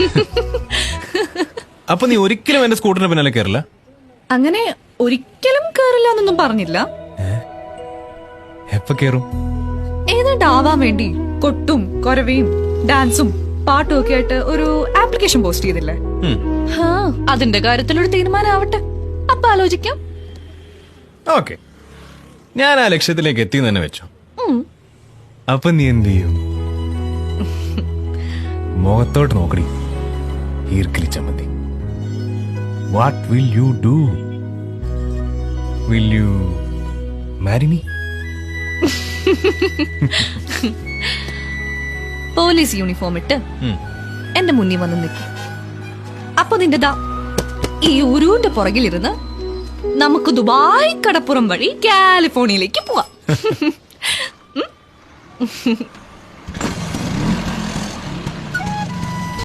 അപ്പൊ നീ ഒരിക്കലും എന്റെ സ്കൂട്ടറിന് പിന്നാലെ കയറില്ല അങ്ങനെ ഒരിക്കലും കേറില്ല എന്നൊന്നും പറഞ്ഞില്ല. എപ്പ കേറും? ഏതാണ്ടാവാൻ വേണ്ടി കൊട്ടും കൊരവയും ഡാൻസും പാട്ടും ഒക്കെ ആയിട്ട് ഒരു ആപ്ലിക്കേഷൻ പോസ്റ്റ് ചെയ്തില്ലേ? അതിന്റെ കാര്യത്തിൽ ഒരു തീരുമാനം ആവട്ടെ അപ്പൊ ആലോചിക്കാം. ഓക്കെ. ഞാൻ ആ ലക്ഷ്യത്തിലേക്ക് എത്തി തന്നെ വെച്ചു. അപ്പൊ നീ എന്ത് ചെയ്യും? മുഖത്തോട്ട് നോക്കടി. ഈർക്കിലി ചമ്മന്തി what will you do will you marry me police uniform ഇട്ട് എന്റെ മുന്നിൽ വന്ന് നിൽക്കും. അപ്പൊ നിന്റെ ദാ ഈ ഉരുവിന്റെ പുറകിലിരുന്ന് നമുക്ക് ദുബായ് കടപ്പുറം വഴി കാലിഫോർണിയയിലേക്ക് പോവാം?